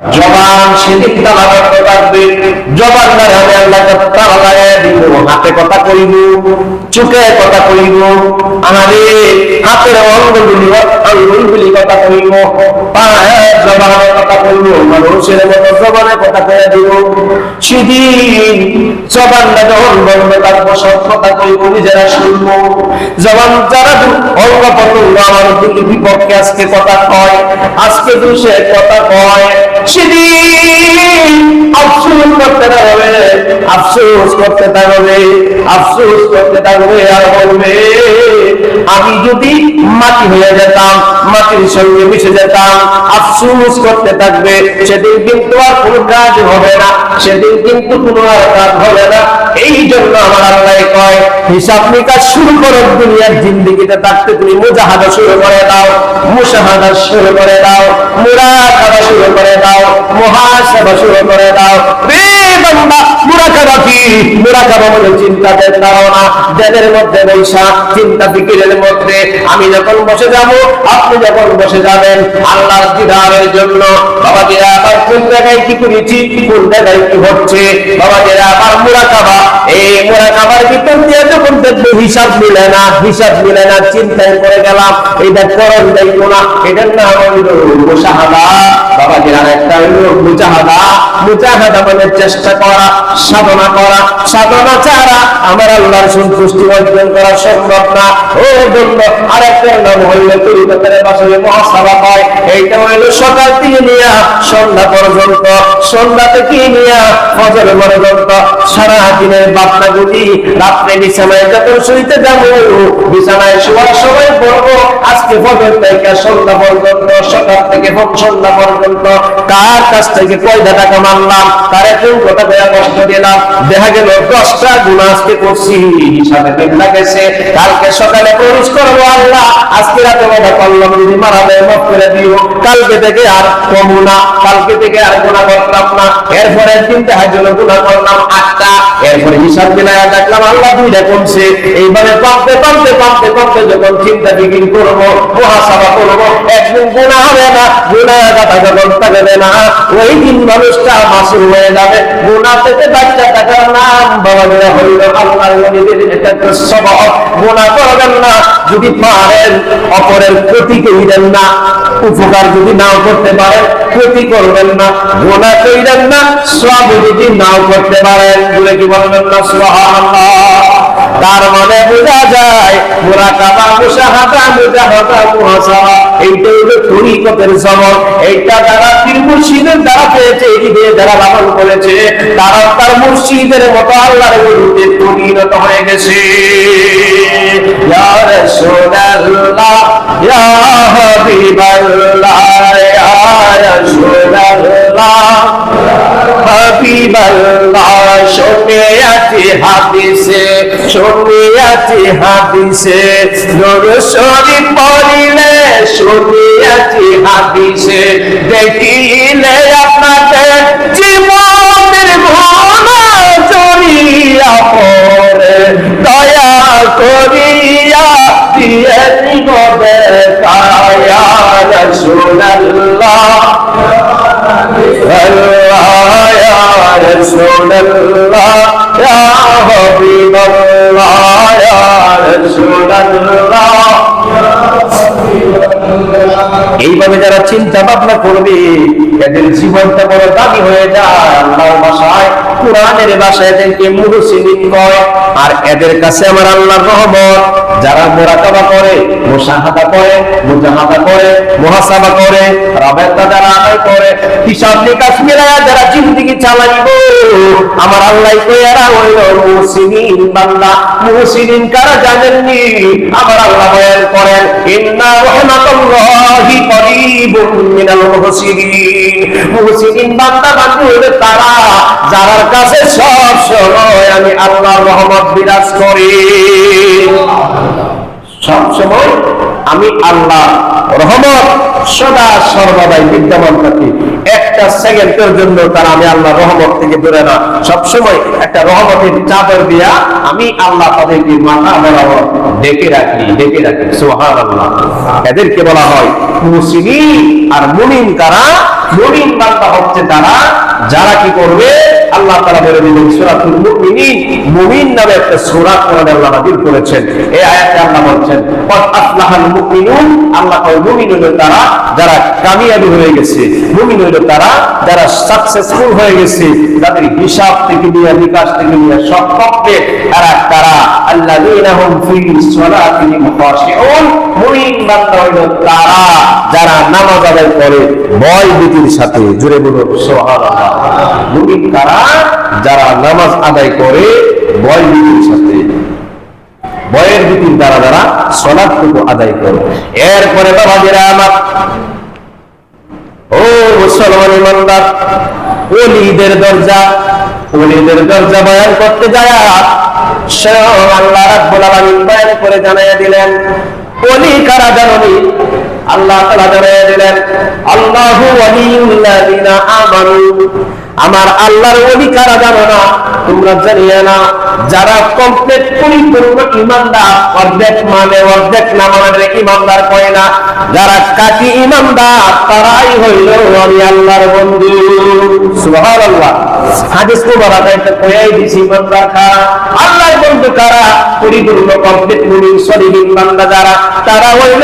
জবান সেদিন তালা থাকবে জবান না আমি আল্লাহকে তালা লাগাই দিব হাতে কথা কইব। চোখে কথা কইব আমারে হাতের অঙ্গগুলি অঙ্গগুলি কথা কইব, পায়ের জবানের কথা কইব, মানুষের মতো জবানে কথা কয়ে দিব। সেদিন জবানটা যখন বন্ধ থাকব সব কথা কইব, নিজেরা শুনব। জবান যারা অঙ্গ প্রত্যঙ্গ আমার দিকে বিপক্ষে আজকে কথা কয়, আজকে দুষে কথা কয়। সেদিন আফসোস করতে থাকবে আফসোস করতে থাকবে, আফসোস করতে থাকবে আর বলবে, আমি যদি মাটি হয়ে যেতাম, মাটির সঙ্গে মিশে যেতাম, আফসোস করতে থাকবে, সেদিন কিন্তু আর কোনো কাজ হবে না, সেদিন কিন্তু কোনো আর কাজ হবে না। এই জন্য আমার আল্লাহ কয়, হিসাব নিকাশ শুরু করো, দুনিয়ার জিন্দিগিতে থাকতে তুমি মুজাহাদা শুরু করে দাও, মুশাহাদা শুরু করে দাও, মুরাকাবা শুরু করে দাও, মুহাসাবা শুরু করে দাও। রে বান্দা, মুরাকাবা মানে চিন্তাতে ধারণা মধ্যে বৈশা, চিন্তা ফিকিরের মধ্যে। আমি যখন বসে যাব, আপনি যখন বসে যাবেন দিদারের জন্য। বাবা আবার কোন জায়গায় কি করেছি? কোন জায়গায় কি হচ্ছে? বাবা আবার এই দিয়ে যখন দেখব হিসাব মিলে না, হিসাব মিলে না, চিন্তায় করে গেলাম। এটা করণ দেখব না। এটার নাম বাবা জিরার একটা মুজাহাদা। মুজাহাদা মানে চেষ্টা করা, সাধনা করা, সাধনা ছাড়া আমার আল্লাহর সন্তুষ্টি অর্জন করা সম্ভব না। ও বন্ধু, আরেকটার নাম হইল তরিকতের ভাষায় মহাসভা কয় এইটা হইল সকাল থেকে নিয়ে, সন্ধ্যা পর্যন্ত। সন্ধ্যা থেকে নিয়ে? ফজর পর্যন্ত। সারা দিনের বাপনা গুটি রাত্রে বিছানায় যখন শুইতে যাব, বিছানায় শোয়ার সময় পড়ব, আজকে ফজর থেকে সন্ধ্যা পর্যন্ত, সকাল থেকে সন্ধ্যা পর্যন্ত। কার কাছ থেকে কয়টা টাকা মানলাম তার কোন কথা দেয়া কষ্ট দিলাম দেখা গেল, দশটা গুণ আজকে করছি কালকে সকালে প্রবেশ করব আল্লাহ, আজকে রাতে বাবা করলাম, যদি মারা দেয় করে দিও। কালকে থেকে আর কমু না, কালকে থেকে আর গুণা করতাম না। এরপরে গুণা করলাম, আটটা। এরপরে হিসাব দেখলাম, আল্লাহ দুইটা কমছে। এইভাবে পামতে পামতে পামতে পামতে যখন চিন্তা করব করব, একদিন গুণা হবে না গুণা যখন থাকবে না, ওই দিন মানুষটা মাসুল হয়ে যাবে। গুণা বাচ্চা টাকার নাম বাবা হইল আল্লাহ নবীদের এটা একটা স্বভাব গুণা করবেন না, যদি পারেন, অপরের ক্ষতি করিলেন না, উপকার যদি নাও করতে পারেন, ক্ষতি করবেন না গুণা করিলেন না সব যদি নাও করতে পারেন, বলে কি বলবেন না? সুবহানাল্লাহ। তার মানে বোঝা যায়, মুরাকাবা, মুশাহাদা, মুজাহাদা, মুহাসাবা, এইটা হলো তরিকতের জবর এইটা যারা পীর মুর্শিদের দ্বারা পেয়েছে, এই দিয়ে যারা লালন করেছে তারা তার মুর্শিদের মতো আল্লাহর বিরুদ্ধে পরিণত হয়ে গেছে। ইয়া রাসূলুল্লাহ, ইয়া হাবিবাল্লাহ, ইয়া রাসূলুল্লাহ, হাবিবাল্লাহ শুনিয়াছি হাদিসে। শুনিয়াছি হাদিসে নরসরি পড়িলে শুনিয়াছি হাদিসে, দেখিলে আপনাকে জীবনের ঘন জড়িয়া পড়ে। দয়া করিয়া দিয়ে নিবে কায়া রসুল্লাহ আল্লাহ রসুল্লাহ Ya Habib Allah, Ya এইভাবে যারা চিন্তা ভাবনা করবে, এদের জীবনটা বড় দাবি হয়ে যায় আল্লাহর ভাষায় কোরআনের ভাষায় এদেরকে মুহসিদিন কয়। আর এদের কাছে আমার আল্লাহ রহমত, যারা মোরাকাবা করে, মোশাহাদা করে, মুজাহাদা করে, মুহাসাবা করে, রাবেতা যারা আদায় করে, হিসাব নিকাশ মিলায়া যারা জিন্দিগি চালাইব, আমার আল্লাহ কয়ারা হইল মুহসিদিন বান্দা। মুহসিদিন কারা জানেননি? আমার আল্লাহ বয়ান করেন, ইন্না রহমাতুল্লাহি করিবুন মিনাল মুহসিনিন। মুহসিনিন বান্দা বান্দী হইলে তারা যার কাছে সব সময় আমি আল্লাহর রহমত বিরাজ করি। সব সময় আমি আল্লাহ রহমত সদা সর্বদাই বিদ্যমান থাকি। একটা সেকেন্ডের জন্য তারা আমি আল্লাহ রহমত থেকে না। সবসময় একটা রহমতের চাদর দিয়া আমি আল্লাহ তাদেরকে মাথা বরাবর ডেকে রাখি ডেকে রাখি। সোহান আল্লাহ এদেরকে বলা হয় মুসিনি আর মুনিন কারা মুমিন বান্দা হচ্ছে তারা, যারা কি করবে? আল্লাহ তাআলা বলে দিলেন, সূরাতুল মুমিনিন, মুমিন নামে একটা সূরা কোরআনে আল্লাহ নাযিল করেছেন। এই আয়াতে আল্লাহ বলছেন, কদ আফলাহাল মুমিনুন আল্লাহ কয়, মুমিন তারা যারা কামিয়াবি হয়ে গেছে। মুমিন হলো তারা যারা সাকসেসফুল হয়ে গেছে। তাদের হিসাব থেকে নিয়ে, বিকাশ থেকে নিয়ে, সব পক্ষে তারা তারা আল্লাযীনা হুম ফি সালাতিহিম খাশিউন মুমিন বান্দা হলো তারা। যারা নামাজ আদায় করে, ভয় ভীতির সাথে জুড়ে বলো মুমিন কারা? যারা নামাজ আদায় করে, ভয় ভীতির সাথে। বয়ের ভীতির দ্বারা দ্বারা সলাদটুকু আদায় করো। এরপরে বাবাজিরা আমার। ও মুসলমান ইমানদার, ওলিদের দরজা ওলিদের দরজা বয়ান করতে যায় স্বয়ং আল্লাহ রাব্বুল আলামিন বয়ান করে জানাইয়া দিলেন, ওলি কারা জানি আল্লাহ তাআলা জানাইয়া দিলেন আল্লাহু ওয়ালিউল্লাযিনা আমানু আমার আল্লাহর ওলি কারা জানো না? তোমরা জানিয়ে না, যারা কমপ্লিট পরিপূর্ণ ইমানদার, অর্ধেক মানে অর্ধেক না মানে ইমানদার কয় না। যারা কাটি ইমানদার, তারাই হইল আমি আল্লাহর বন্ধু। সুবহানাল্লাহ। হাদিস মুবারক এটা কয়াই দিছি, ইমানদার কারা? আল্লাহর বন্ধু কারা? পরিপূর্ণ কমপ্লিট মুমিন সলিহিন বান্দা যারা, তারা হইল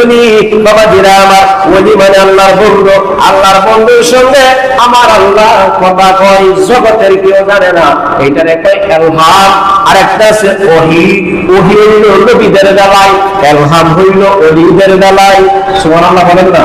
উনি বাবা জিরা আমার, ওলি মানে আল্লাহর বন্ধু। আল্লাহর বন্ধুর সঙ্গে আমার আল্লাহ কথা কয় জগতের কেউ জানে না। এইটার একটা এলহাম আর একটা আছে ওহি। ওহি হইল নবীদের বেলায়, এলহাম হইল অলিদের বেলায়। সুবহানাল্লাহ বলেন না?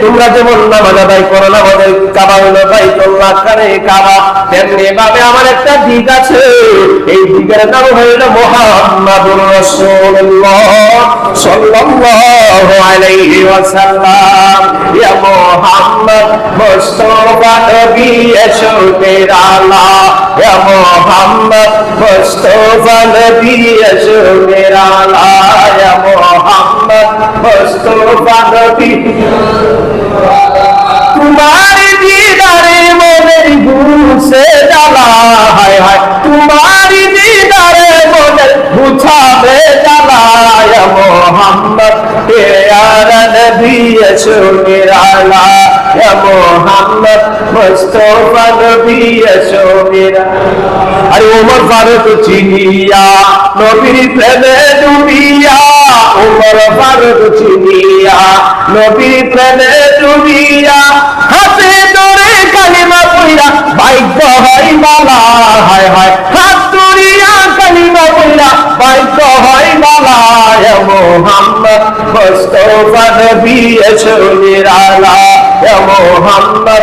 তোমরা যেমন নামাজ আদায় করো, নামাজের কাবা হলো বাইতুল্লাহ খানে কাবা। তেমনি ভাবে আমার একটা দিক আছে। এই দিকের নাম হইল মুহাম্মাদুর রাসূলুল্লাহ সাল্লাল্লাহু আলাইহি ওয়াসাল্লাম। ইয়া মুহাম্মদ, মুস্তাফা নবী এসো তেরা ইয়া মুহাম্মদ, মুস্তাফা নবী এসো তেরা ইয়া মুস্তাফা তোমার মনের বুঝাবে মোহাম্মদ পেয়ার নবী, এসো নিরালা ইয়া মোহাম্মদ, মুস্তাফা নবী নিরালা আরে ওমর ফারুক চিনিয়া, নবীর প্রেমে ডুবিয়া। ওমর ফারুক চিনিয়া, নবীর প্রেমে ডুবিয়া। হাতে ধরে কালিমা পইরা ভাগ্য হয় বালা, হায় হায়। ভাগ্য হয় বালা ইয়া মোহাম্মদ মোহাম্মদ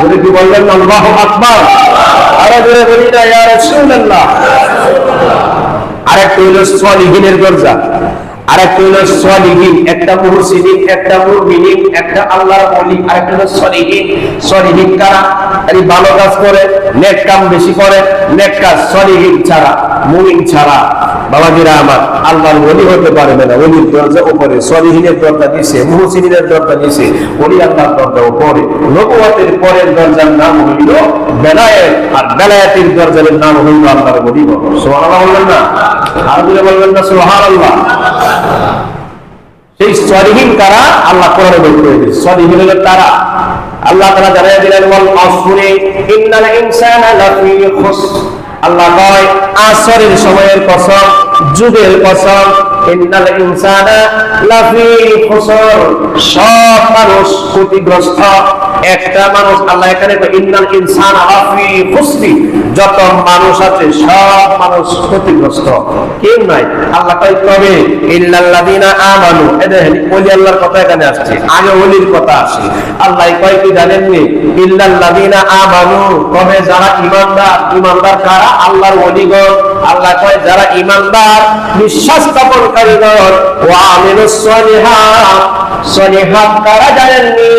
যদি কি আল্লাহু আকবার? আরও জোরে বলি না, ইয়া রাসূলুল্লাহ। আরেকটা হইল সলিহিনের দরজা। আরেকটা সলিহিন, একটা মুহসিনিন একটা মুমিনিন, একটা আল্লাহর ওলি, আরেকটা হলো সলিহিন। সলিহিন কারা? আরে ভালো কাজ করে। নেক কাম বেশি করে, নেক কাজ সলিহিন ছাড়া, মুমিন ছাড়া। বাবাজিরা আমার, আল্লাহর ওলি হতে পারবে না। ওলির দরজা উপরে, সলিহিনের দরজা নিচে মুহসিনের দরজা নিচে। ওলি আল্লাহর দরজা উপরে। নবুয়াতের পরের দরজার নাম হইল বেলায়েত। আর বেলায়েতের দরজার নাম হইল আল্লাহর ওলি সুবহানাল্লাহ বললেন না? আর বলবেন না, সুবহানাল্লাহ? সেই সলিহীন কারা? আল্লাহ কোরআনে দিয়েছে সলিহীন তারা আল্লাহ তাআলা জানাই দিলেন, ওয়াল আসরি ইন্নাল ইনসানা লাফি খুসর। আল্লাহ কয়, আসরের সময়ের কসম, যুগের কসম, ইন্নাল ইনসানা লাফি খুসর। সব মানুষ ক্ষতিগ্রস্ত। একটা মানুষ আল্লাহ এখানে কয়, ইন্নাল ইনসানা যত মানুষ আছে, সব মানুষ ক্ষতিগ্রস্ত। কেউ নাই। আল্লাহ কয়, তবে ইল্লাল্লাযিনা আমানু। এদের ওলি আল্লাহর কথা এখানে আসছে, আগে ওলির কথা আসে আল্লাহ কয়, কি জানেননি ইল্লাল্লাযিনা আমানু। তবে যারা ঈমানদার ঈমানদার কারা? আল্লাহর ওলিগণ। আল্লাহ কয়, যারা ইমানদার বিশ্বাস স্থাপনকারী দল ওয়া আমিলুস সলিহাত। সলিহাত তারা জানেননি?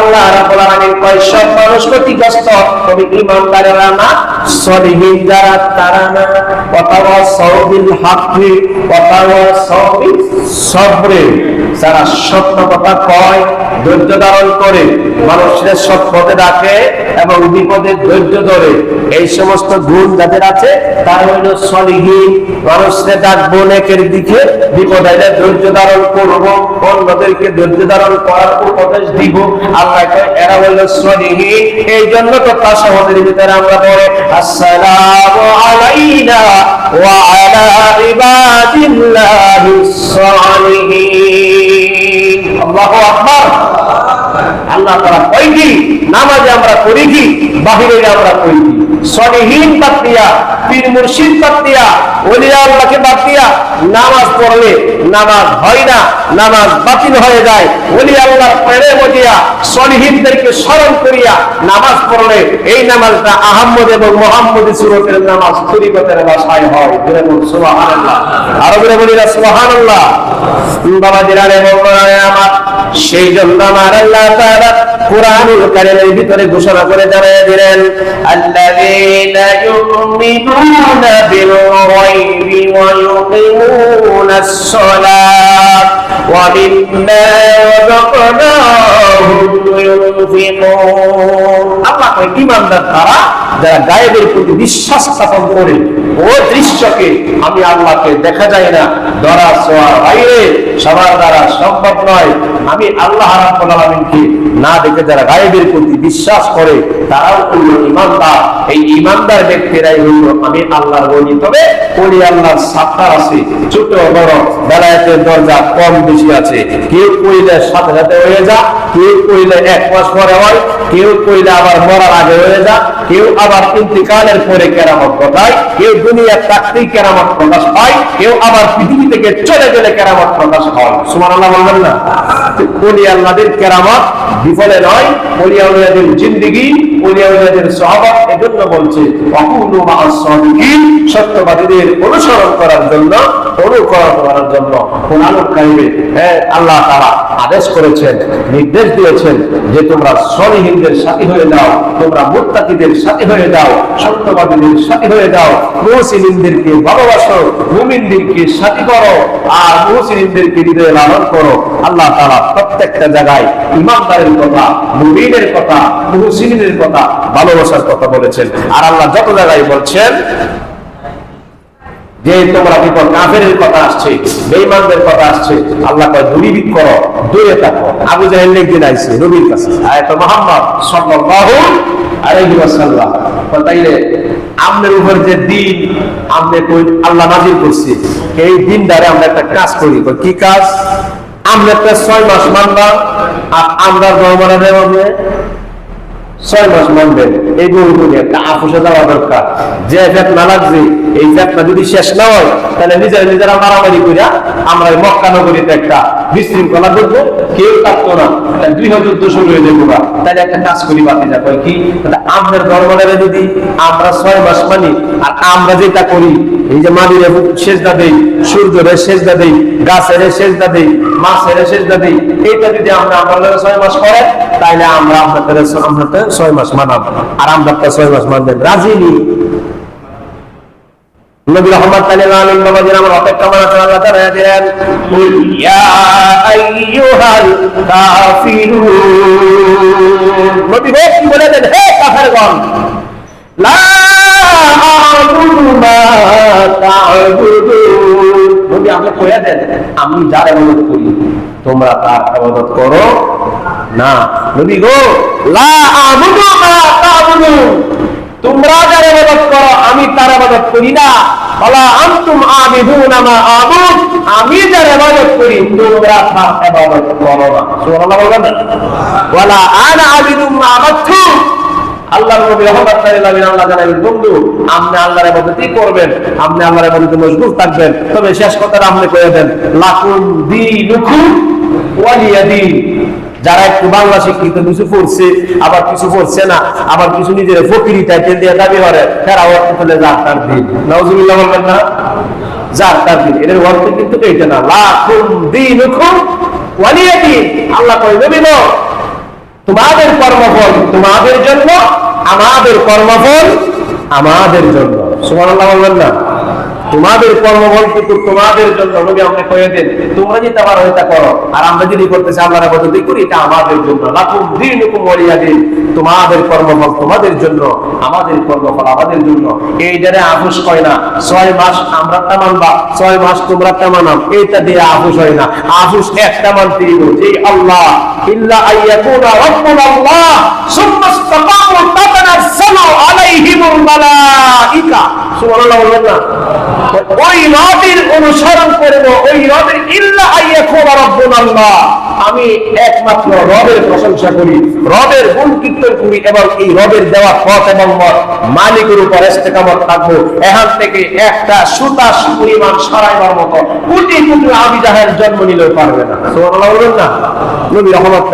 আল্লাহ রাব্বুল আলামিন কয়, সব মানুষ ক্ষতিগ্রস্ত, তবে ইমানদারেরা না, সলিহিন যারা, তারা না। অথবা সৌবিল হাqqি অথবা সৌবিল সবরে। যারা সত্য কথা কয়, ধৈর্য ধারণ করে, মানুষের সৎ পথে ডাকে এবং বিপদে ধৈর্য ধরে। এই সমস্ত গুণ যাদের আছে তারা হইল আল্লাহ এরা এই জন্য তো সমাজের ভিতরে আমরা বলে আসসালামু আলাইনা ওয়া আলা আল্লাহ তারা কই কি নামাজে আমরা করি কি বাহিরে আমরা করি কি সলিহীন দিয়া পীর মুর্শিদ দিয়া ওলিয়া আল্লাহকে দিয়া নামাজ পড়লে নামাজ হয় না, নামাজ বাতিল হয়ে যায়। ওলি আল্লাহর প্রেমে বজিয়া সলিহীনদেরকে স্মরণ করিয়া নামাজ পড়লে এই নামাজটা আহম্মদ এবং মোহাম্মদ সুরতের নামাজ তরিকতের ভাষায় হয়। সুবহানাল্লাহ। আরও বলে বলি না, সুবহানাল্লাহ। বাবা জিরারে আমার, সেই জন্য আমার আল্লাহ তাআলা কোরআনুল কারীমের ভিতরে ঘোষণা করে জানিয়ে দিলেন, আল্লাযীনা ইউমিনুনা বিল গায়বি ওয়া ইউকিমুনাস সালাত ওয়া মিম্মা রাযাকনাহুম ইউনফিকুন. আল্লাহ কয়, ঈমানদার তারা যারা গায়েবের প্রতি বিশ্বাস স্থাপন করে ও দৃশ্যকে আমি আল্লাহকে দেখা যায় না, ধরা ছোঁয়ার বাইরে সবার দ্বারা সম্ভব নয়। আমি আল্লাহ রাব্বুল না দেখে যারা গায়েবের প্রতি বিশ্বাস করে, তারাও হইল ইমানদার এই ইমানদার ব্যক্তিরাই হইল আমি আল্লাহর বলি তবে ওলি আল্লাহর সাত্তার আছে, ছোট, বড়, বেলায়েতের দরজা কম বেশি আছে। কেউ কইলে সাথে সাথে হয়ে যা, কেউ কইলে এক মাস পরে হয়, কেউ কইলে আবার মরার আগে হয়ে যা, কেউ আবার ইন্তিকালের পরে কেরামত ঘটায়, কেউ দুনিয়ার চাকরি কেরামত প্রকাশ পায়, কেউ আবার পৃথিবী থেকে চলে গেলে কেরামত প্রকাশ হয়। সুমান আল্লাহ বলবেন না? আল্লাহদের কেরামত বিফলে নয় আল্লাহদের জিন্দিগি অনুসরণ করার জন্য অনুকরণ করার জন্য কোরআন কারিমে হ্যাঁ আল্লাহ তারা আদেশ করেছেন, নির্দেশ দিয়েছেন যে তোমরা সলিহীনদের সাথী হয়ে যাও, তোমরা মুত্তাকিদের সাথী হয়ে যাও, সত্যবাদীদের সাথী হয়ে যাও মুহসিনদেরকে ভালোবাসো, মুমিনদেরকে সাথী করো, আর মুহসিনদেরকে হৃদয়ে লালন করো। আল্লাহ তাআলা প্রত্যেকটা জায়গায় ইমানদারের কথা, মুমিনের কথা মুহসিনের কথা, ভালোবাসার কথা বলেছেন। আর আল্লাহ যত জায়গায় বলছেন, যে তোমরা বিপদ কাফের কথা আসছে, বেঈমানদের কথা আসছে, আল্লাহ কয় করো, দূরে থাকো। আবু জাহেল নবীর কাছে। আয়াত আলাইহি ওয়াসাল্লাম। তাইলে উপর যে দিন, আমনে কই আল্লাহ নাজিল করছে, এই দিন দ্বারা আমরা একটা কাজ করি। কি কাজ? আমরা ছয় মাস মানলাম আর আমরা জমানা দেওয়া ছয় মাস এই গরুগুলি একটা দেওয়া দরকার। যে ফেতনা লাগছে, এই ফেতনা যদি শেষ না হয়, তাহলে নিজেরা নিজেরা মারামারি করিয়া আমরা মক্কা নগরীতে একটা বিশৃঙ্খলা করব কেউ থাকতো না। গৃহযুদ্ধ শুরু হয়ে যাব বা তাহলে একটা কাজ করি বাতি যা, কয় কি? আমাদের ধর্মটারে যদি আমরা ছয় মাস মানি, আর আমরা যেটা করি এই যে মাটির সেজদা দেই সূর্যরে সেজদা দেই গাছের সেজদা দেই মাছের সেজদা দেই এইটা যদি আমরা আপনাদের ছয় মাস করেন তাইলে আমরা আপনাদের আপনাদের ছয় মাস মানাব। আর আমরা ছয় মাস মানবেন। রাজি নি? নবী রহমত আলাইহিস আলামিন বাবা যিনি আমার অপেক্ষা মানে আল্লাহ তাআলা দিলেন কুল ইয়া আইয়ুহাল কাফিরুন। নবী বলে দেন হে কাফেরগণ! লা নবী আপনি কইয়া দেন আমি যার ইবাদত করি তোমরা তার ইবাদত করো না। নবী গো লা আ'বুদু মা তা'বুদুন তোমরা যার ইবাদত করো আমি তার ইবাদত করি না। ওয়ালা আনতুম আবিদুনা মা আবুদ। আমি যার ইবাদত করি তোমরা তার ইবাদত করো না। সুবহানাল্লাহ বলবেন ওয়ালা আনা আবিদু মা আবাদতুম আল্লাহ আবার কিছু পড়ছে না, আবার কিছু নিজের দিয়ে দাবি করে অর্থ যার তার দিন। নজরুল্লাহ বলবেন না? যার তার দিন। এদের অর্থ কিন্তু না লাখুম দিন ওয়ালিয়া আল্লাহ কয় তোমাদের কর্মফল তোমাদের জন্য আমাদের কর্মফল আমাদের জন্য। সুবহানাল্লাহ বলবেন না? তোমাদের কর্মফল কিন্তু তোমাদের জন্য নবী আমাকে কয়ে দেন। তোমরা যেটা আবার ওইটা করো, আর আমরা যদি করতেছি আমরা পদ্ধতি করি, এটা আমাদের জন্য। লাকুম দিনুকুম ওয়ালিয়া দিন। তোমাদের কর্মফল তোমাদের জন্য, আমাদের কর্মফল আমাদের জন্য। এই যারা আফুস কয় না, ছয় মাস আমরা তা মানবা ছয় মাস তোমরা তা মানাম এইটা দিয়ে আফুস হয় না। আফুস একটা মানতে দিব যে আল্লাহ, ইল্লা আইয়াকুনা রাব্বুল আল্লাহ সুম্মা ইসতাকামু তাতানাজ্জালু আলাইহিমুল মালাইকা। সুবহানাল্লাহ বলবেন না? ওই রবের অনুসরণ করব, ওই রবের ইল্লা আল্লাহ আমি একমাত্র রবের প্রশংসা করি, রবের গুণ কীর্তন করি এবং এই রবের দেওয়া পথ এবং মত মালিকের উপর থাকব এখান থেকে একটা সুতাস পরিমাণ সরাইবার মতো জন্ম নিলেও পারবে না। সুবহানাল্লাহ না? নবী রহমত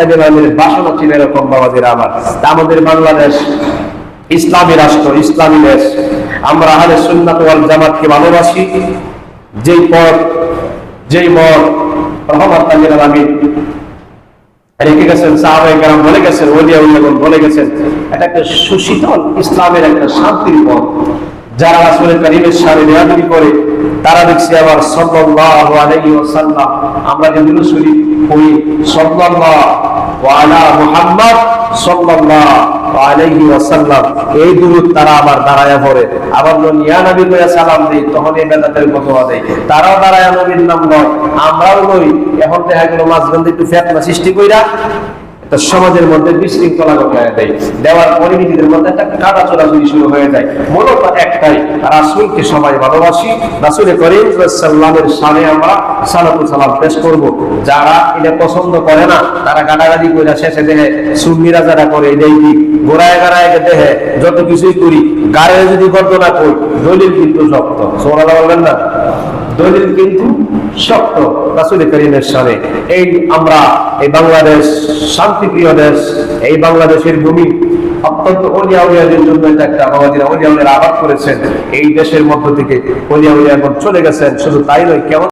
বাসনা ছিল এরকম বাবাদের আমার। আমাদের বাংলাদেশ ইসলামী রাষ্ট্র, ইসলামী দেশ। আমরা আহলে সুন্নাত ওয়াল জামাতকে ভালোবাসি। যেই পথ, যেই মত রহমত তাজির আলামিন রেখে গেছেন সাহাবাই কারাম বলে গেছেন, ওলিয়া উল্লাগন বলে গেছেন। এটা একটা সুশীতল ইসলামের একটা শান্তির পথ। যারা আসলে করিমের সাথে বেয়াদবি করে, তারা দেখছি আবার সাল্লাল্লাহু আলাইহি ওয়াসাল্লাম। আমরা যেগুলো শুনি ওই সাল্লাল্লাহু আলা মুহাম্মদ সাল্লাল্লাহু আলাইহি ওয়াসাল্লাম, এই দুরূদ তারা আবার দাঁড়ায়া পড়ে। আবার ইয়া নবী কইয়া সালাম দেই তখন এই বেদাতের ফতোয়া দেয় তারাও দাঁড়ায়া নবীর নাম নয় আমরাও নই এখন দেখা গেল মাঝখান একটু ফেতনা সৃষ্টি কইরা একটা সমাজের মধ্যে বিশৃঙ্খলা ঘটায় দেয়। দেওয়ার পরে নিজেদের মধ্যে একটা কাটা চোরাচুরি শুরু হয়ে যায়, মূলত একটাই, রাসুলকে সবাই ভালোবাসি, রাসুল করিম সাল্লামের সামনে আমরা সালাতু সালাম পেশ করব। যারা এটা পছন্দ করে না, তারা গাড়াগাড়ি করে শেষে দেহে সুন্নিরা যারা করে এটাই কি গোড়ায় গাড়ায় দেহে যত কিছুই করি গাড়ে যদি গর্দনা করি, দলিল কিন্তু শক্ত সোমালা বলবেন না? দলিল কিন্তু শক্ত রাসুল করিমের সামনে। এই আমরা, এই বাংলাদেশ শান্তিপ্রিয় দেশ, এই বাংলাদেশের ভূমি অত্যন্ত অলিয়া উলিয়াদের জন্য এটা একটা বাবাজিরা অলিয়া উলিয়ার আবাদ করেছেন। এই দেশের মধ্য থেকে অলিয়া উলিয়া এখন চলে গেছেন, শুধু তাই নয়, কেমন